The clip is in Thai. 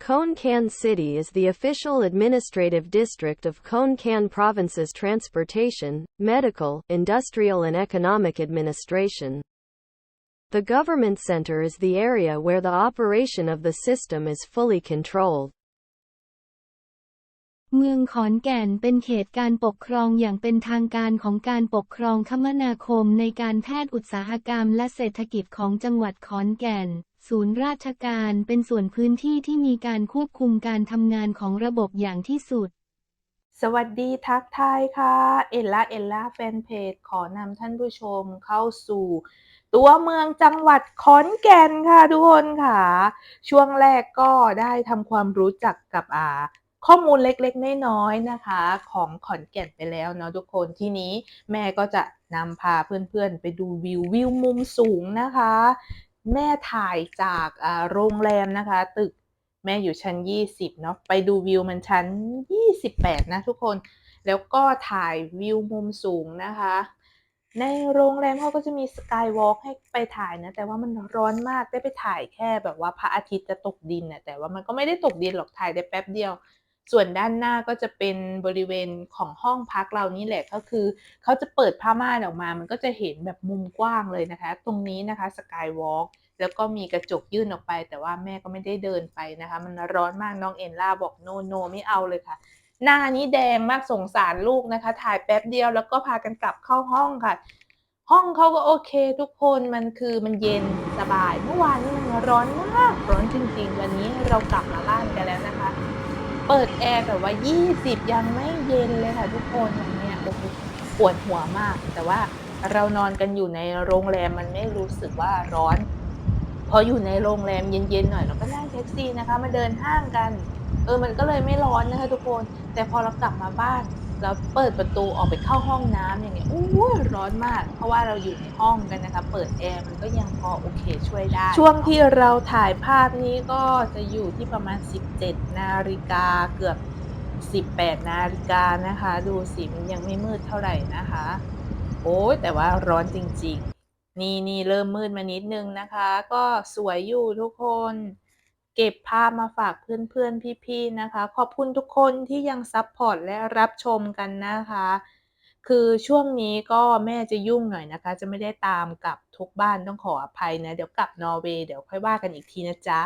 Konkan City is the official administrative district of Konkan Province's transportation, medical, industrial and economic administration. The government center is the area where the operation of the system is fully controlled. เมืองขอนแก่นเป็นเขตการปกครองอย่างเป็นทางการของการปกครองคมนาคมในการแพทย์อุตสาหกรรมและเศรษฐกิจของจังหวัดขอนแก่น ศูนย์ราชการเป็นส่วนพื้นที่ที่มีการควบคุมการทำงานของระบบอย่างที่สุด สวัสดีทักทายค่ะ เอลล่าเอลล่าแฟนเพจขอนำท่านผู้ชมเข้าสู่ ตัวเมืองจังหวัดขอนแก่นค่ะทุกคนค่ะ ช่วงแรกก็ได้ทำความรู้จักกับอาข้อมูลเล็กๆ น้อยๆ นะคะ ของขอนแก่นไปแล้วเนาะทุกคนที่นี้แม่ก็จะนำพาเพื่อนๆ ไปดูวิววิวมุมสูงนะคะ แม่ถ่ายจากโรงแรมนะคะ ตึกแม่อยู่ชั้น 20เนาะไปดูวิวมันชั้น 28 นะทุกคน แล้วก็ถ่ายวิวมุมสูงนะคะ ในโรงแรมเขาก็จะมีสกายวอล์กให้ไปถ่ายนะ แต่ว่ามันร้อนมากได้ไปถ่ายแค่แบบว่าพระอาทิตย์จะตกดินนะแต่ว่ามันก็ไม่ได้ตกดินหรอกถ่ายได้แป๊บเดียว ส่วนด้านหน้าก็จะเป็นบริเวณของห้องพักเรานี่แหละก็คือ เขาจะเปิดผ้าม่านออกมา มันก็จะเห็นแบบมุมกว้างเลยนะคะ ตรงนี้นะคะสกายวอล์กแล้วก็มีกระจกยื่นออกไป แต่ว่าแม่ก็ไม่ได้เดินไปนะคะ มันร้อนมากน้องเอ็นล่าบอกโนโนไม่เอาเลยค่ะ หน้านี้แดงมากสงสารลูกนะคะ ถ่ายแป๊บเดียวแล้วก็พากันกลับเข้าห้องค่ะ ห้องเขาก็โอเค ทุกคนมันคือมันเย็นสบาย เมื่อวานนี้มันร้อนมากร้อนจริงๆ วันนี้เรากลับมาบ้านกันแล้วนะคะ เปิดแอร์แบบว่า 20 ยังไม่เย็นเลยค่ะทุกคนเนี่ยโอ้โหปวดหัวมาก แต่ว่าเรานอนกันอยู่ในโรงแรมมันไม่รู้สึกว่าร้อน พออยู่ในโรงแรมเย็นๆหน่อยเราก็นั่งแท็กซี่นะคะ มาเดินห้างกัน เออมันก็เลยไม่ร้อนนะคะทุกคน แต่พอเรากลับมาบ้าน เราเปิดประตูออกไปเข้าห้องน้ำอย่างเงี้ยอู้ร้อนมาก เพราะว่าเราอยู่ในห้องกันนะคะ เปิดแอร์มันก็ยังพอโอเคช่วยได้ ช่วงที่เราถ่ายภาพนี้ก็จะอยู่ที่ประมาณ 17 นาฬิกาเกือบ 18 นาฬิกานะคะ ดูสิมันยังไม่มืดเท่าไหร่นะคะ โอ้ยแต่ว่าร้อนจริง ๆ นี่นี่เริ่มมืดมานิดนึงนะคะ ก็สวยอยู่ทุกคน เก็บภาพมาฝากเพื่อนๆ พี่ๆ นะคะ ขอบคุณทุกคนที่ยังซับพอร์ตและรับชมกันนะคะ คือช่วงนี้ก็แม่จะยุ่งหน่อยนะคะ จะไม่ได้ตามกลับทุกบ้านต้องขออภัยนะ เดี๋ยวกลับนอร์เวย์เดี๋ยวค่อยว่ากันอีกทีนะจ๊ะ